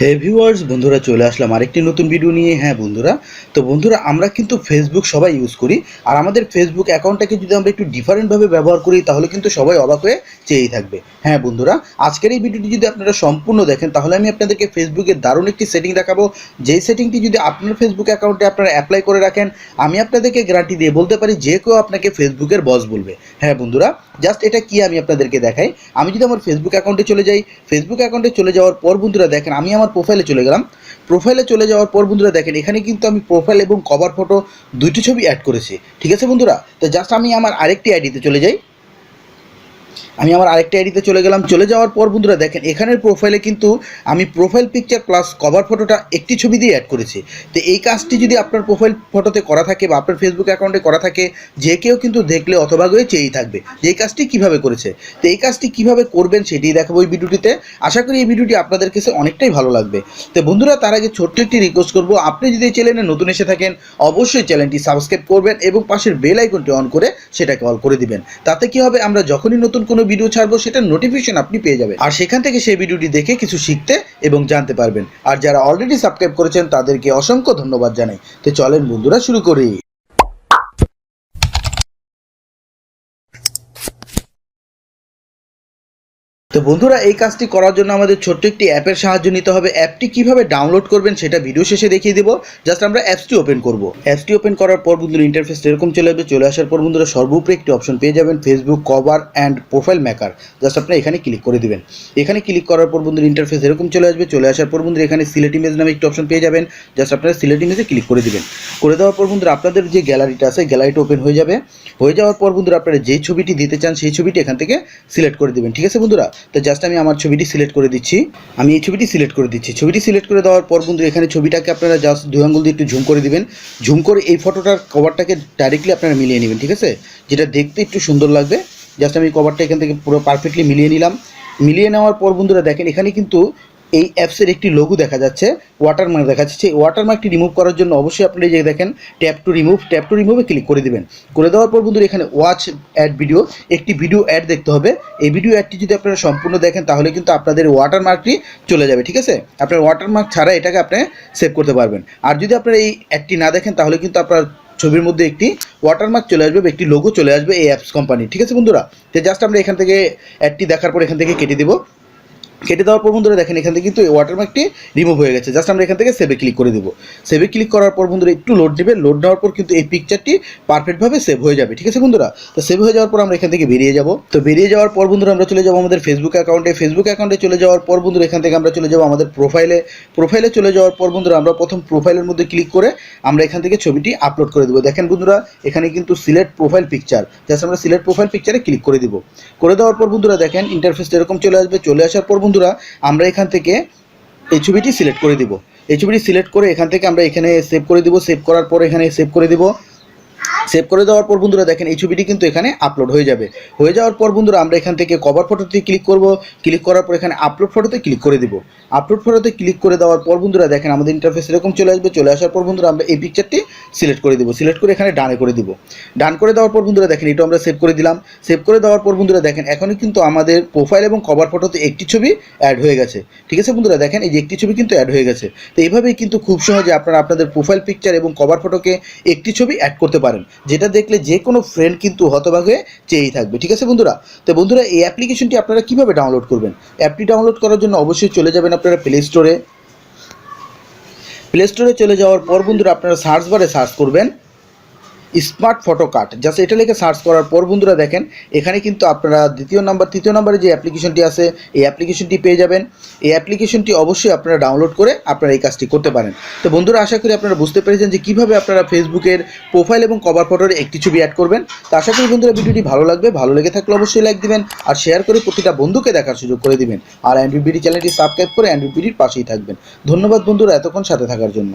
হে viewers বন্ধুরা চলে আসলাম আরেকটি নতুন ভিডিও নিয়ে। হ্যাঁ বন্ধুরা, তো বন্ধুরা আমরা কিন্তু ফেসবুক সবাই ইউজ করি। আর আমাদের ফেসবুক অ্যাকাউন্টটাকে যদি আমরা একটু ডিফারেন্টভাবে ব্যবহার করি, তাহলে কিন্তু সবাই অবাক হয়ে চেয়েই থাকবে। হ্যাঁ বন্ধুরা, আজকের এই ভিডিওটি যদি আপনারা সম্পূর্ণ দেখেন, তাহলে আমি আপনাদেরকে ফেসবুকের দারুণ একটি সেটিং দেখাবো। যেই সেটিংটি যদি আপনার ফেসবুক অ্যাকাউন্টে আপনারা অ্যাপ্লাই করে রাখেন, আমি আপনাদেরকে গ্যারান্টি দিয়ে বলতে পারি যে কেউ আপনাকে ফেসবুকের বস বলবে। হ্যাঁ বন্ধুরা জাস্ট এটা কি আমি আপনাদেরকে দেখাই? আমি যদি আমার ফেসবুক অ্যাকাউন্টে চলে যাই ফেসবুক অ্যাকাউন্টে চলে যাওয়ার পর বন্ধুরা দেখেন, আমি আমার প্রোফাইলে চলে গেলাম। প্রোফাইলে চলে যাওয়ার পর বন্ধুরা দেখেন, এখানে কিন্তু আমি প্রোফাইল এবং কভার ফটো দুইটি ছবি অ্যাড করেছি। ঠিক আছে বন্ধুরা? তো জাস্ট আমি আমার আরেকটি আইডিতে চলে যাই। আমি আমার আরেকটা আইডিতে চলে গেলাম। চলে যাওয়ার পর বন্ধুরা দেখেন, এখানের প্রোফাইলে কিন্তু আমি প্রোফাইল পিকচার প্লাস কভার ফটোটা একটি ছবি দিয়ে অ্যাড করেছি। তো এই কাজটি যদি আপনার প্রোফাইল ফটোতে করা থাকে বা আপনার ফেসবুক অ্যাকাউন্টে করা থাকে, যে কেউ কিন্তু দেখলে অথবা হয়ে চেয়েই থাকবে যে এই কাজটি কীভাবে করেছে। তো এই কাজটি কীভাবে করবেন সেটি দেখাবো এই ভিডিওটিতে। আশা করি এই ভিডিওটি আপনাদের কাছে অনেকটাই ভালো লাগবে। তো বন্ধুরা, তার আগে ছোট্ট একটি রিকোয়েস্ট করব, আপনি যদি চ্যানেলে নতুন এসে থাকেন, অবশ্যই চ্যানেলটি সাবস্ক্রাইব করবেন এবং পাশের বেল আইকনটি অন করে সেটাকে অল করে দিবেন। তাতে কি হবে, আমরা যখনই নতুন কোনো ভিডিও ছাড়বো সেটা নোটিফিকেশন আপনি পেয়ে যাবেন। আর সেখান থেকে সেই ভিডিওটি দেখে কিছু শিখতে এবং জানতে পারবেন। আর যারা অলরেডি সাবস্ক্রাইব করেছেন, তাদেরকে অসংখ্য ধন্যবাদ জানাই। তো চলেন বন্ধুরা, শুরু করি। তো বন্ধুরা, এই কাজটি করার জন্য আমাদের ছোট্ট একটি অ্যাপের সাহায্য নিতে হবে। অ্যাপটি কীভাবে ডাউনলোড করবেন সেটা ভিডিও শেষে দেখিয়ে দেবো। জাস্ট আমরা অ্যাপসটি ওপেন করব। অ্যাপসটি ওপেন করার পর বন্ধুরা ইন্টারফেস এরকম চলে আসবে, চলে আসার পর বন্ধুরা সর্বোপরি একটি অপশন পেয়ে যাবেন Facebook cover and profile maker just আপনারা এখানে ক্লিক করে দেবেন। এখানে ক্লিক করার পর বন্ধুরা ইন্টারফেস এরকম চলে আসবে, চলে আসার পর বন্ধুরা এখানে সিলেট ইমেজ নামে একটি অপশন পেয়ে যাবেন। জাস্ট আপনারা সিলেট ইমেজে ক্লিক করে দিবেন। করে দেওয়ার পর বন্ধুরা, আপনাদের যে গ্যালারিটা আছে গ্যালারিটা ওপেন হয়ে যাবে। হয়ে যাওয়ার পর বন্ধুরা, আপনারা যে ছবিটি দিতে চান, সেই ছবিটি এখান থেকে সিলেক্ট করে দিবেন। ঠিক আছে বন্ধুরা? তো জাস্ট আমি আমার ছবিটি সিলেক্ট করে দিচ্ছি। আমি এই ছবিটি সিলেক্ট করে দিচ্ছি। ছবিটি সিলেক্ট করে দেওয়ার পর বন্ধু, এখানে ছবিটাকে আপনারা জাস্ট দুই আঙ্গুল দিয়ে একটু ঝুম করে দিবেন। ঝুম করে এই ফটোটার কভারটাকে ডাইরেক্টলি আপনারা মিলিয়ে নেবেন, ঠিক আছে? যেটা দেখতে একটু সুন্দর লাগবে। জাস্ট আমি কভারটা এখান থেকে পুরো পারফেক্টলি মিলিয়ে নিলাম। মিলিয়ে নেওয়ার পর বন্ধুরা দেখেন, এখানে কিন্তু এই অ্যাপসের একটি লোগো দেখা যাচ্ছে ওয়াটারমার্ক দেখা যাচ্ছে এই ওয়াটারমার্কটি রিমুভ করার জন্য অবশ্যই আপনারা যে দেখেন tap to remove tap to রিমুভে click করে দেবেন। করে দেওয়ার পর বন্ধুরা এখানে ওয়াচ অ্যাড ভিডিও একটি ভিডিও অ্যাড দেখতে হবে। এই ভিডিও অ্যাডটি যদি আপনারা সম্পূর্ণ দেখেন, তাহলে কিন্তু আপনাদের ওয়াটারমার্কটি চলে যাবে, ঠিক আছে? আপনার ওয়াটারমার্ক ছাড়া এটাকে আপনি সেভ করতে পারবেন। আর যদি আপনারা এই অ্যাডটি না দেখেন, তাহলে কিন্তু আপনার ছবির মধ্যে একটি ওয়াটারমার্ক চলে আসবে একটি লোগো চলে আসবে এই অ্যাপস কোম্পানি ঠিক আছে বন্ধুরা? তো জাস্ট আমরা এখান থেকে অ্যাডটি দেখার পর এখান থেকে কেটে দেবো। কেটে দেওয়ার পর বন্ধুরা দেখেন, এখান থেকে কিন্তু এই ওয়াটারমার্কটি রিমুভ হয়ে গেছে। জাস্ট আমরা এখান থেকে সেভে ক্লিক করে দেবো। সেভে ক্লিক করার পর বন্ধুরা একটু লোড নেবে। লোড নেওয়ার পর কিন্তু এই পিকচারটি পারফেক্টভাবে সেভ হয়ে যাবে। ঠিক আছে বন্ধুরা? তো সেভ হয়ে যাওয়ার পর আমরা এখান থেকে বেরিয়ে যাব। তো বেরিয়ে যাওয়ার পর বন্ধুরা আমরা চলে যাব আমাদের ফেসবুক অ্যাকাউন্টে ফেসবুক অ্যাকাউন্টে চলে যাওয়ার পর বন্ধুরা এখান থেকে আমরা চলে যাব আমাদের প্রোফাইলে প্রোফাইলে চলে যাওয়ার পর বন্ধুরা আমরা প্রথম প্রোফাইলের মধ্যে ক্লিক করে আমরা এখান থেকে ছবিটি আপলোড করে দেবো। দেখেন বন্ধুরা, এখানে কিন্তু সিলেক্ট প্রোফাইল পিকচার জাস্ট আমরা সিলেক্ট প্রোফাইল পিকচারে ক্লিক করে দিব। করে দেওয়ার পর বন্ধুরা দেখেন ইন্টারফেস এরকম চলে আসবে। চলে আসার পর বন্ধুরা, আমরা এখান থেকে এই ছবিটি সিলেক্ট করে দিব। এই ছবিটি সিলেক্ট করে এখান থেকে আমরা এখানে সেভ করে দিব। সেভ করার পর এখানে সেভ করে দিব। সেভ করে দেওয়ার পর বন্ধুরা দেখেন এই ছবিটি কিন্তু এখানে আপলোড হয়ে যাবে। হয়ে যাওয়ার পর বন্ধুরা আমরা এখান থেকে কভার ফটোতে ক্লিক করব। ক্লিক করার পর এখানে আপলোড ফটোতে ক্লিক করে দিব। আপলোড ফটোতে ক্লিক করে দেওয়ার পর বন্ধুরা দেখেন আমাদের ইন্টারফেস এরকম চলে আসবে। চলে আসার পর বন্ধুরা আমরা এই পিকচারটি সিলেক্ট করে দেবো। সিলেক্ট করে এখানে ডানে করে দিব। ডান করে দেওয়ার পর বন্ধুরা দেখেন এটা আমরা সেভ করে দিলাম। সেভ করে দেওয়ার পর বন্ধুরা দেখেন এখনই কিন্তু আমাদের প্রোফাইল এবং কভার ফটোতে একটি ছবি অ্যাড হয়ে গেছে। ঠিক আছে বন্ধুরা? দেখেন এই যে একটি ছবি কিন্তু অ্যাড হয়ে গেছে। তো এইভাবেই কিন্তু খুব সহজে আপনারা আপনাদের প্রোফাইল পিকচার এবং কভার ফটোকে একটি ছবি অ্যাড করতে পারেন। যেটা দেখলে যে কোনো ফ্রেন্ড কিন্তু হতবাক হয়ে চেয়েই থাকবে, ঠিক আছে বন্ধুরা? তো বন্ধুরা, এই অ্যাপ্লিকেশনটি আপনারা কীভাবে ডাউনলোড করবেন? অ্যাপটি ডাউনলোড করার জন্য অবশ্যই চলে যাবেন আপনারা প্লে স্টোরে প্লে স্টোরে চলে যাওয়ার পর বন্ধুরা, আপনারা সার্চ বারে সার্চ করবেন। স্মার্ট ফটো কার্ট জাস্ট এটা লিখে সার্চ করার পর বন্ধুরা দেখেন, এখানে কিন্তু আপনারা দ্বিতীয় নাম্বার, তৃতীয় নাম্বারে যে অ্যাপ্লিকেশনটি আছে, এই অ্যাপ্লিকেশনটি পেয়ে যাবেন। এই অ্যাপ্লিকেশনটি অবশ্যই আপনারা ডাউনলোড করে আপনারা এই কাজটি করতে পারেন। তো বন্ধুরা, আশা করি আপনারা বুঝতে পেরেছেন যে কীভাবে আপনারা ফেসবুকের প্রোফাইল এবং কভার ফটোর একটি ছবি অ্যাড করবেন। তো আশা করি বন্ধুরা ভিডিওটি ভালো লাগবে। ভালো লেগে থাকলে অবশ্যই লাইক দিবেন আর শেয়ার করে প্রতিটা বন্ধুকে দেখার সুযোগ করে দিবেন। আর অ্যান্ড্রয়েড বিডি চ্যানেলটি সাবস্ক্রাইব করে অ্যান্ড্রয়েড বিডির পাশেই থাকবেন। ধন্যবাদ বন্ধুরা এতক্ষণ সাথে থাকার জন্য।